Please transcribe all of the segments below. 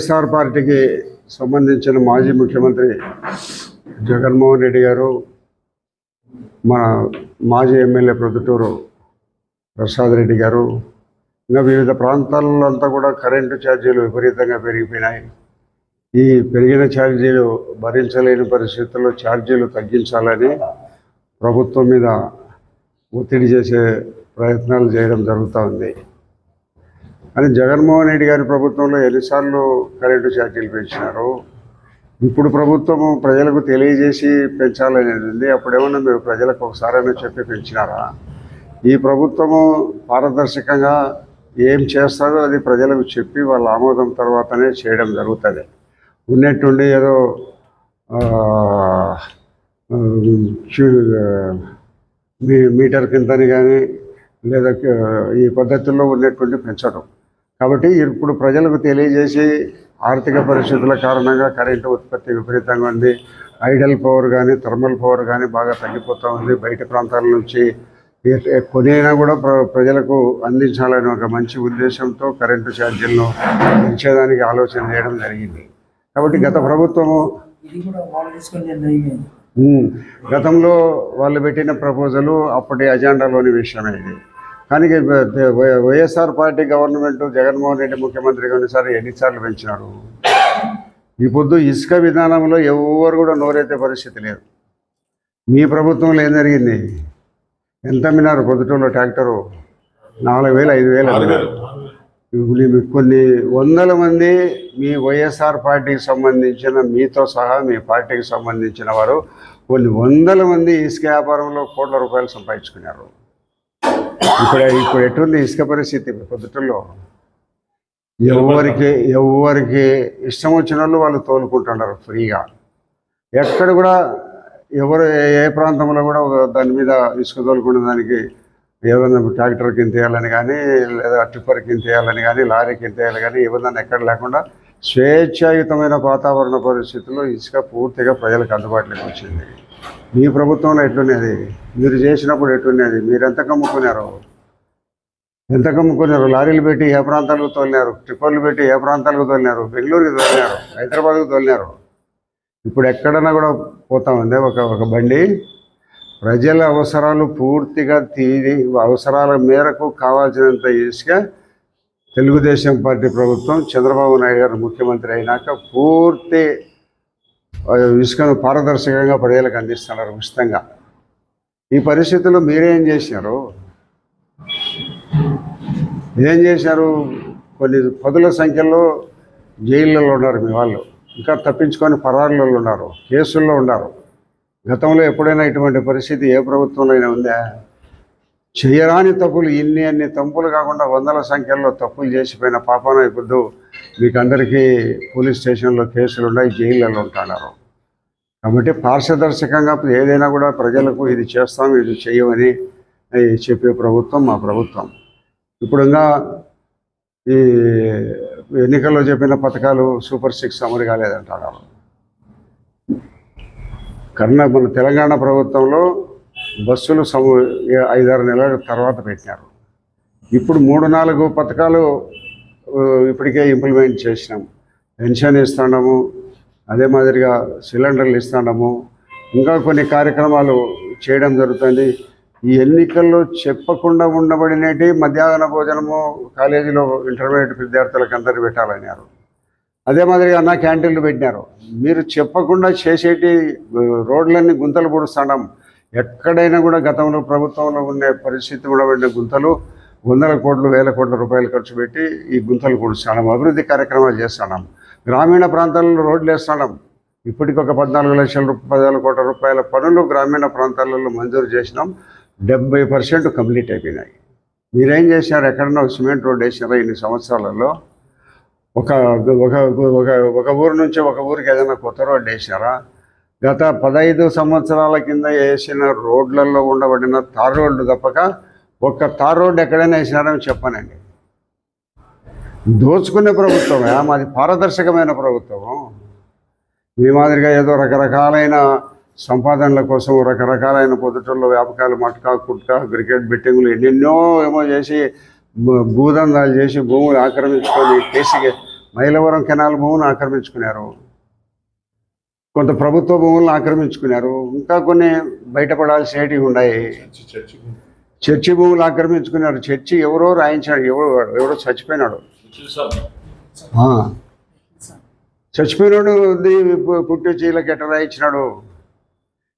వైఎస్ఆర్ పార్టీకి సంబంధించిన మాజీ ముఖ్యమంత్రి జగన్మోహన్ రెడ్డి గారు మన మాజీ ఎమ్మెల్యే ప్రొద్దుటూరు ప్రసాద్ రెడ్డి గారు ఇంకా వివిధ ప్రాంతాల్లో అంతా కూడా కరెంటు ఛార్జీలు విపరీతంగా పెరిగిపోయినాయి. ఈ పెరిగిన ఛార్జీలు భరించలేని పరిస్థితుల్లో ఛార్జీలు తగ్గించాలని ప్రభుత్వం మీద ఒత్తిడి చేసే ప్రయత్నాలు చేయడం జరుగుతూ ఉంది. అని జగన్మోహన్ రెడ్డి గారి ప్రభుత్వంలో ఎన్నిసార్లు కరెంటు ఛార్జీలు పెంచినారు ఇప్పుడు ప్రభుత్వం ప్రజలకు తెలియజేసి పెంచాలనేది ఉంది. అప్పుడేమన్నా మీరు ప్రజలకు ఒకసారైనా చెప్పి పెంచినారా? ఈ ప్రభుత్వము పారదర్శకంగా ఏం చేస్తారో అది ప్రజలకు చెప్పి వాళ్ళ ఆమోదం తర్వాతనే చేయడం జరుగుతుంది. ఉన్నట్టుండి ఏదో మీ మీటర్ కిందని కానీ లేదా ఈ పద్ధతుల్లో ఉన్నటువంటి పెంచడం. కాబట్టి ఇప్పుడు ప్రజలకు తెలియజేసి ఆర్థిక పరిస్థితుల కారణంగా కరెంటు ఉత్పత్తి విపరీతంగా ఉంది. ఐడల్ పవర్ కానీ థర్మల్ పవర్ కానీ బాగా తగ్గిపోతూ ఉంది. బయట ప్రాంతాల నుంచి కొనైనా కూడా ప్ర ప్రజలకు అందించాలని ఒక మంచి ఉద్దేశంతో కరెంటు ఛార్జీలను పెంచేదానికి ఆలోచన చేయడం జరిగింది. కాబట్టి గత ప్రభుత్వము గతంలో వాళ్ళు పెట్టిన ప్రపోజలు అప్పటి అజెండాలోని విషయమే ఇది. కానీ వైఎస్ఆర్ పార్టీ గవర్నమెంట్ జగన్మోహన్ రెడ్డి ముఖ్యమంత్రిగా ఉన్నసారి ఎన్నిసార్లు పెంచినారు ఈ పొద్దు ఇసుక విధానంలో ఎవరు కూడా నోరెత్తే పరిస్థితి లేదు. మీ ప్రభుత్వంలో ఏం జరిగింది? ఎంత అమ్మినారు పొద్దుటూరులో ట్రాక్టరు? నాలుగు వేలు ఐదు వేలు కొన్ని వందల మంది మీ వైఎస్ఆర్ పార్టీకి సంబంధించిన మీతో సహా మీ పార్టీకి సంబంధించిన వారు కొన్ని వందల మంది ఇసుక వ్యాపారంలో కోట్ల రూపాయలు సంపాదించుకున్నారు. ఇప్పుడు ఇప్పుడు ఎటుంది ఇసుక పరిస్థితి పొద్దుటల్లో ఎవరికి ఎవరికి ఇష్టం వచ్చిన వాళ్ళు వాళ్ళు తోలుకుంటున్నారు ఫ్రీగా. ఎక్కడ కూడా ఎవరు ఏ- ప్రాంతంలో కూడా దాని మీద ఇసుక తోలుకునే దానికి ఏదైనా ట్రాక్టర్ కింద వేయాలని కానీ లేదా టిప్పర్ కింద వేయాలని కానీ లారీ కింద వేయాలి కానీ ఏదైనా ఎక్కడ లేకుండా స్వేచ్ఛాయుతమైన వాతావరణ పరిస్థితుల్లో ఇసుక పూర్తిగా ప్రజలకు అందుబాటులోకి వచ్చింది. మీ ప్రభుత్వంలో ఎట్లున్నది? మీరు చేసినప్పుడు ఎట్లున్నది? మీరు ఎంత కమ్ముకున్నారు? ఎంత కమ్ముకున్నారు? లారీలు పెట్టి ఏ ప్రాంతాలకు తోలినారు? టిప్పర్లు పెట్టి ఏ ప్రాంతాలకు తోలినారు? బెంగళూరుకి తోలినారు? హైదరాబాద్కు తోలినారు? ఇప్పుడు ఎక్కడన్నా కూడా పోతా ఉంది ఒక ఒక బండి. ప్రజల అవసరాలు పూర్తిగా తీరి అవసరాల మేరకు కావాల్సినంత ఇసుక తెలుగుదేశం పార్టీ ప్రభుత్వం చంద్రబాబు నాయుడు గారు ముఖ్యమంత్రి అయినాక పూర్తి ఇసుకను పారదర్శకంగా ప్రజలకు అందిస్తున్నారు ఉచితంగా. ఈ పరిస్థితుల్లో మీరేం చేసినారు ఏం చేశారు? కొన్ని పదుల సంఖ్యలో జైళ్ళలో ఉన్నారు మీ వాళ్ళు. ఇంకా తప్పించుకొని పరారులలో ఉన్నారు కేసుల్లో ఉన్నారు. గతంలో ఎప్పుడైనా ఇటువంటి పరిస్థితి ఏ ప్రభుత్వంలో అయినా ఉందా? చేయరాని తప్పులు ఇన్ని అన్ని తప్పులు కాకుండా వందల సంఖ్యలో తప్పులు చేసిపోయిన పాపన ఇప్పుడు వీకందరికీ పోలీస్ స్టేషన్లో కేసులు ఉన్నాయి జైళ్ళలో ఉంటున్నారు. కాబట్టి పారదర్శకంగా ఏదైనా కూడా ప్రజలకు ఇది చేస్తాం ఇది చేయమని చెప్పే ప్రభుత్వం మా ప్రభుత్వం. ఇప్పుడు ఇంకా ఈ ఎన్నికల్లో చెప్పిన పథకాలు సూపర్ సిక్స్ అమలు కాలేదంటారు కర్ణ మన తెలంగాణ ప్రభుత్వంలో బస్సులు సమ ఐదారు నెలల తర్వాత పెట్టినారు. ఇప్పుడు మూడు నాలుగు పథకాలు ఇప్పటికే ఇంప్లిమెంట్ చేసినాం. పెన్షన్ ఇస్తున్నాము అదే మాదిరిగా సిలిండర్లు ఇస్తున్నాము ఇంకా కొన్ని కార్యక్రమాలు చేయడం జరుగుతుంది. ఈ ఎన్నికల్లో చెప్పకుండా ఉండబడినటి మధ్యాహ్న భోజనము కాలేజీలో ఇంటర్మీడియట్ విద్యార్థులకు అందరు పెట్టాలన్నారు. అదే మాదిరిగా అన్న క్యాంటీన్లు పెట్టినారు. మీరు చెప్పకుండా చేసేటి రోడ్లన్నీ గుంతలు పొడుస్తున్నాం ఎక్కడైనా కూడా గతంలో ప్రభుత్వంలో ఉండే పరిస్థితి కూడా ఉండే గుంతలు వందల కోట్లు వేల కోట్ల రూపాయలు ఖర్చు పెట్టి ఈ గుంతలు కూడుస్తున్నాం. అభివృద్ధి కార్యక్రమాలు చేస్తున్నాం. గ్రామీణ ప్రాంతాల్లో రోడ్లు వేస్తున్నాం. ఇప్పటికి ఒక పద్నాలుగు లక్షల రూప- పద్నాలుగు కోట్ల రూపాయల పనులు గ్రామీణ ప్రాంతాలలో మంజూరు చేసినాం. డెబ్బై పర్సెంట్ కంప్లీట్ అయిపోయినాయి. మీరేం చేశారు ఎక్కడన్నా సిమెంట్ రోడ్ వేసినారా ఇన్ని సంవత్సరాలలో? ఒక ఒక ఒక ఒక ఊరు నుంచి ఒక ఊరికి ఏదైనా కొత్త రోడ్డు వేసినారా? గత పదహైదు సంవత్సరాల కింద వేసిన రోడ్లలో ఉండబడిన తార్ రోడ్లు తప్పక ఒక్క తార్ రోడ్డు ఎక్కడైనా వేసినారని చెప్పనండి. దోచుకునే ప్రభుత్వమే మాది పారదర్శకమైన ప్రభుత్వము. మీ మాదిరిగా ఏదో రకరకాలైన సంపాదనల కోసం రకరకాలైన పొద్దుటల్లో వ్యాపకాలు మట్కా కుట్కా క్రికెట్ బెట్టింగులు ఎన్నెన్నో ఏమో చేసి భూదందాలు చేసి భూములు ఆక్రమించుకొని కేసుకి మైలవరం కెనాల్ భూములను ఆక్రమించుకున్నారు. కొంత ప్రభుత్వ భూములను ఆక్రమించుకున్నారు. ఇంకా కొన్ని బయటపడాల్సేటివి ఉన్నాయి చర్చి భూములు ఆక్రమించుకున్నారు. చర్చి ఎవరో రాయించాడు. ఎవడో ఎవరో చచ్చిపోయినాడు. చచ్చిపోయినాడు ఉంది, పు- వీళ్ళకి ఎట్ట రాయించినాడు?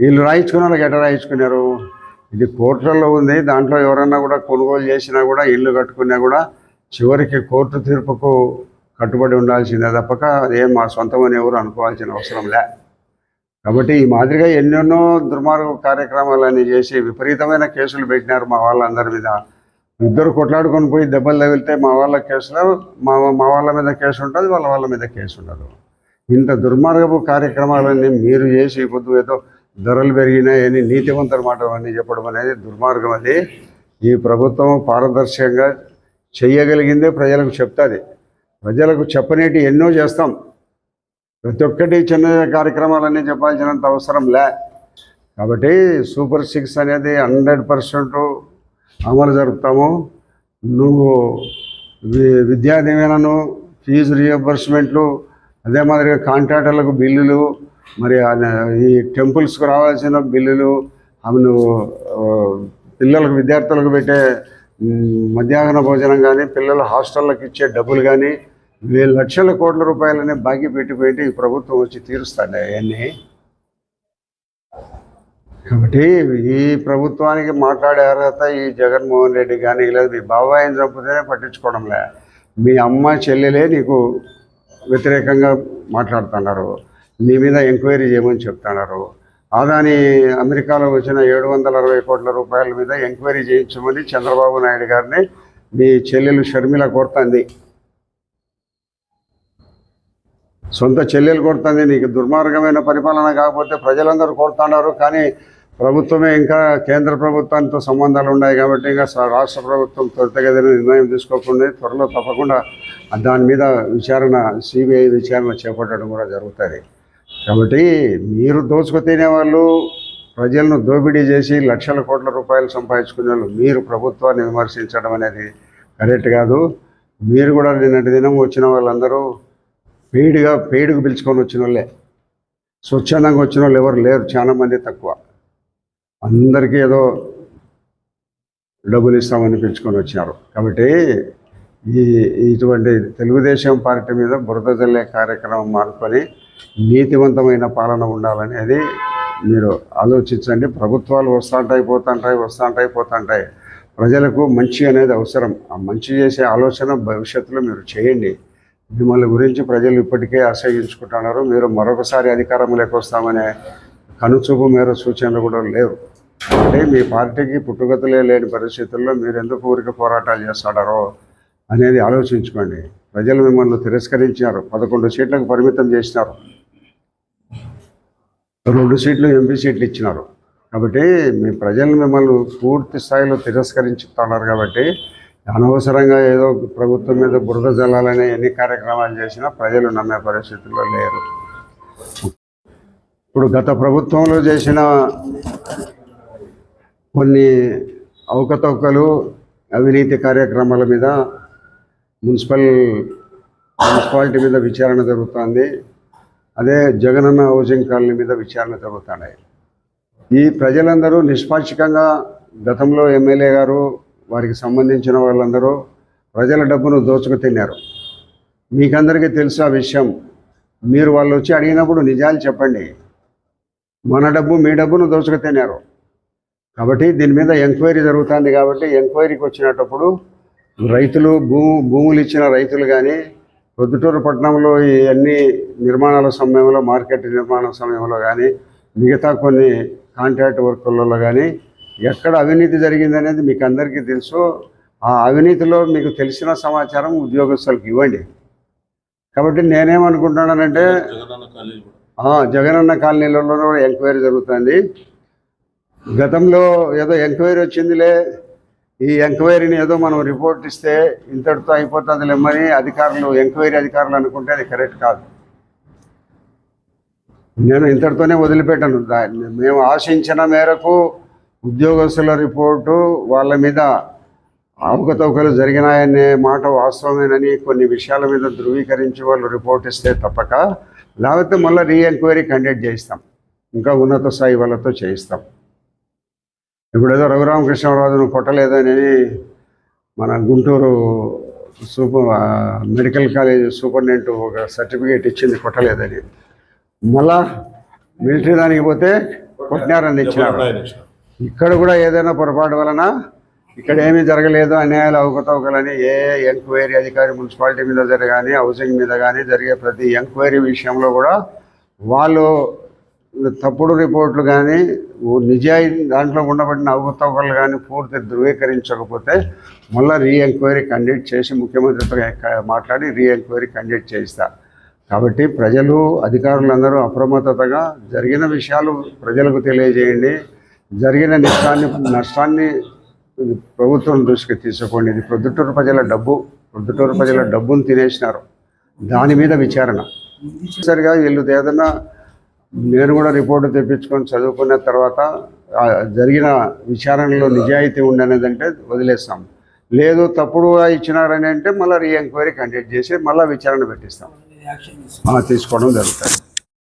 వీళ్ళు రాయించుకున్న వాళ్ళకి ఎట్ట రాయించుకున్నారు? ఇది కోర్టులలో ఉంది. దాంట్లో ఎవరన్నా కూడా కొనుగోలు చేసినా కూడా ఇల్లు కట్టుకున్నా కూడా చివరికి కోర్టు తీర్పుకు కట్టుబడి ఉండాల్సిందే తప్పక. అదేం మా సొంతమని ఎవరు అనుకోవాల్సిన అవసరం లే. కాబట్టి ఈ మాదిరిగా ఎన్నెన్నో దుర్మార్గ కార్యక్రమాలన్నీ చేసి విపరీతమైన కేసులు పెట్టినారు మా వాళ్ళందరి మీద. ఇద్దరు కొట్లాడుకొని పోయి దెబ్బలు తగిలితే మా వాళ్ళ కేసులో మా మా వాళ్ళ మీద కేసు ఉంటుంది వాళ్ళ వాళ్ళ మీద కేసు ఉండదు. ఇంత దుర్మార్గపు కార్యక్రమాలన్నీ మీరు చేసి పొద్దు ఏదో ధరలు పెరిగినాయని నీతివంతుల మాట అన్నీ చెప్పడం అనేది దుర్మార్గం అది. ఈ ప్రభుత్వం పారదర్శకంగా చెయ్యగలిగిందే ప్రజలకు చెప్తుంది. ప్రజలకు చెప్పనేటి ఎన్నో చేస్తాం. ప్రతి ఒక్కటి చిన్న కార్యక్రమాలన్నీ చెప్పాల్సినంత అవసరం లే. కాబట్టి సూపర్ సిక్స్ అనేది హండ్రెడ్ పర్సెంట్ అమలు జరుపుతాము. నువ్వు విద్యా దీవెనను ఫీజు రియంబర్స్మెంట్లు అదే మాదిరిగా కాంట్రాక్టర్లకు బిల్లులు మరి ఈ టెంపుల్స్కు రావాల్సిన బిల్లులు అవి నువ్వు పిల్లలకు విద్యార్థులకు పెట్టే మధ్యాహ్న భోజనం కానీ పిల్లల హాస్టళ్ళకి ఇచ్చే డబ్బులు కానీ వేల లక్షల కోట్ల రూపాయలనే బాకీ పెట్టి పెట్టి ఈ ప్రభుత్వం వచ్చి తీరుస్తాడు అవన్నీ. కాబట్టి ఈ ప్రభుత్వానికి మాట్లాడే అర్హత ఈ జగన్మోహన్ రెడ్డి కానీ లేదు మీ బాబాయిని చంపితేనే పట్టించుకోవడంలే. మీ అమ్మ చెల్లెలే నీకు వ్యతిరేకంగా మాట్లాడుతున్నారు. నీ మీద ఎంక్వైరీ చేయమని చెప్తున్నారు. అదాని అమెరికాలో వచ్చిన ఏడు వందల అరవై కోట్ల రూపాయల మీద ఎంక్వైరీ చేయించమని చంద్రబాబు నాయుడు గారిని మీ చెల్లెలు షర్మిల కోరుతుంది. సొంత చెల్లెలు కొడుతుంది నీకు దుర్మార్గమైన పరిపాలన కాకపోతే ప్రజలందరూ కోరుతున్నారు కానీ ప్రభుత్వమే ఇంకా కేంద్ర ప్రభుత్వంతో సంబంధాలు ఉన్నాయి కాబట్టి ఇంకా రాష్ట్ర ప్రభుత్వం త్వరితగతిన నిర్ణయం తీసుకోకుండా త్వరలో తప్పకుండా దాని మీద విచారణ సిబిఐ విచారణ చేపట్టడం కూడా జరుగుతుంది. కాబట్టి మీరు దోచుకు తినే వాళ్ళు ప్రజలను దోపిడీ చేసి లక్షల కోట్ల రూపాయలు సంపాదించుకునే వాళ్ళు మీరు ప్రభుత్వాన్ని విమర్శించడం అనేది కరెక్ట్ కాదు. మీరు కూడా నిన్నటి దినం వచ్చిన వాళ్ళందరూ పెయిడ్గా పెయిడ్కి పిలుచుకొని వచ్చిన వాళ్ళే. స్వచ్ఛందంగా వచ్చిన వాళ్ళు ఎవరు లేరు చాలా మంది తక్కువ. అందరికీ ఏదో డబ్బులు ఇస్తామని పిలుచుకొని వచ్చినారు. కాబట్టి ఈ ఇటువంటి తెలుగుదేశం పార్టీ మీద బురద జల్లే కార్యక్రమం మానుకొని నీతివంతమైన పాలన ఉండాలనేది మీరు ఆలోచించండి. ప్రభుత్వాలు వస్తుంటాయి పోతుంటాయి వస్తుంటాయి పోతుంటాయి. ప్రజలకు మంచి అనేది అవసరం. ఆ మంచి చేసే ఆలోచన భవిష్యత్తులో మీరు చేయండి. మిమ్మల్ని గురించి ప్రజలు ఇప్పటికే ఆశ్రయించుకుంటున్నారు మీరు మరొకసారి అధికారంలోకి వస్తామనే కనుచూపు మేర సూచనలు కూడా లేవు. అంటే మీ పార్టీకి పుట్టుగతులే లేని పరిస్థితుల్లో మీరు ఎందుకు ఊరికి పోరాటాలు చేస్తాడారో అనేది ఆలోచించుకోండి. ప్రజలు మిమ్మల్ని తిరస్కరించినారు. పదకొండు సీట్లకు పరిమితం చేసినారు. రెండు సీట్లు ఎంపీ సీట్లు ఇచ్చినారు. కాబట్టి మీ ప్రజలు మిమ్మల్ని పూర్తి స్థాయిలో తిరస్కరించుతున్నారు కాబట్టి అనవసరంగా ఏదో ప్రభుత్వం మీద బురద జల్లాలని ఎన్ని కార్యక్రమాలు చేసినా ప్రజలు నమ్మే పరిస్థితుల్లో లేరు. ఇప్పుడు గత ప్రభుత్వంలో చేసిన కొన్ని అవకతవకలు అవినీతి కార్యక్రమాల మీద మున్సిపల్ మున్సిపాలిటీ మీద విచారణ జరుగుతుంది. అదే జగనన్న హౌసింగ్ కాలనీ మీద విచారణ జరుగుతున్నాయి. ఈ ప్రజలందరూ నిష్పాక్షికంగా గతంలో ఎమ్మెల్యే గారు వారికి సంబంధించిన వాళ్ళందరూ ప్రజల డబ్బును దోచుకు తిన్నారు. మీకందరికీ తెలుసు ఆ విషయం. మీరు వాళ్ళు వచ్చి అడిగినప్పుడు నిజాలు చెప్పండి. మన డబ్బు మీ డబ్బును దోచుకు తిన్నారు. కాబట్టి దీని మీద ఎంక్వైరీ జరుగుతుంది కాబట్టి ఎంక్వైరీకి వచ్చినప్పుడు రైతులు భూ భూములు ఇచ్చిన రైతులు కానీ ప్రొద్దుటూరు పట్టణంలో ఈ అన్ని నిర్మాణాల సమయంలో మార్కెట్ నిర్మాణ సమయంలో కానీ మిగతా కొన్ని కాంట్రాక్ట్ వర్కులలో కానీ ఎక్కడ అవినీతి జరిగిందనేది మీకు అందరికీ తెలుసు. ఆ అవినీతిలో మీకు తెలిసిన సమాచారం ఉద్యోగస్తులకు ఇవ్వండి. కాబట్టి నేనేమనుకుంటున్నానంటే జగనన్న కాలనీలలో కూడా ఎంక్వైరీ జరుగుతుంది. గతంలో ఏదో ఎంక్వైరీ వచ్చిందిలే. ఈ ఎంక్వైరీని ఏదో మనం రిపోర్ట్ ఇస్తే ఇంతటితో అయిపోతుంది లేమని అధికారులు ఎంక్వైరీ అధికారులు అనుకుంటే అది కరెక్ట్ కాదు. నేను ఇంతటితోనే వదిలిపెట్టాను. మేము ఆశించిన మేరకు ఉద్యోగస్తుల రిపోర్టు వాళ్ళ మీద అవకతవకలు జరిగినాయనే మాట వాస్తవమేనని కొన్ని విషయాల మీద ధృవీకరించి వాళ్ళు రిపోర్ట్ ఇస్తే తప్పక. లేకపోతే మళ్ళీ రీ ఎంక్వైరీ కండక్ట్ చేయిస్తాం. ఇంకా ఉన్నత స్థాయి వాళ్ళతో చేయిస్తాం. ఇప్పుడు ఏదో రఘురామకృష్ణరాజును కొట్టలేదని మన Guntur super medical college superintendent ఒక సర్టిఫికేట్ ఇచ్చింది కొట్టలేదని. మళ్ళా మిలిటరీ దానికి పోతే కొట్టినారని ఇచ్చినారు ఇక్కడ కూడా ఏదైనా పొరపాటు వలన ఇక్కడ ఏమీ జరగలేదు అన్యాయాలు అవకతవకలని ఏ ఎంక్వైరీ అధికారి మున్సిపాలిటీ మీద జరగాని హౌసింగ్ మీద కానీ జరిగే ప్రతి ఎంక్వైరీ విషయంలో కూడా వాళ్ళు తప్పుడు రిపోర్ట్లు కానీ నిజాయి దాంట్లో ఉండబడిన అవకతవకలు కానీ పూర్తి ధృవీకరించకపోతే మళ్ళీ రీ ఎంక్వైరీ కండక్ట్ చేసి ముఖ్యమంత్రితో మాట్లాడి రీ ఎంక్వైరీ కండక్ట్ చేస్తారు కాబట్టి ప్రజలు అధికారులందరూ అప్రమత్తతగా జరిగిన విషయాలు ప్రజలకు తెలియజేయండి. జరిగిన నష్టాన్ని నష్టాన్ని ప్రభుత్వం దృష్టికి తీసుకోండి. ఇది ప్రొద్దుటూరు ప్రజల డబ్బు ప్రొద్దుటూరు ప్రజల డబ్బును తినేసినారు. దాని మీద విచారణ. సరిగా వీళ్ళు ఏదన్నా నేను కూడా రిపోర్టు తెప్పించుకొని చదువుకున్న తర్వాత జరిగిన విచారణలో నిజాయితీ ఉండనేదంటే వదిలేస్తాం. లేదు తప్పుడుగా ఇచ్చినారని అంటే మళ్ళీ రీ ఎంక్వైరీ కండక్ట్ చేసి మళ్ళీ విచారణ పెట్టిస్తాం. తీసుకోవడం జరుగుతుంది.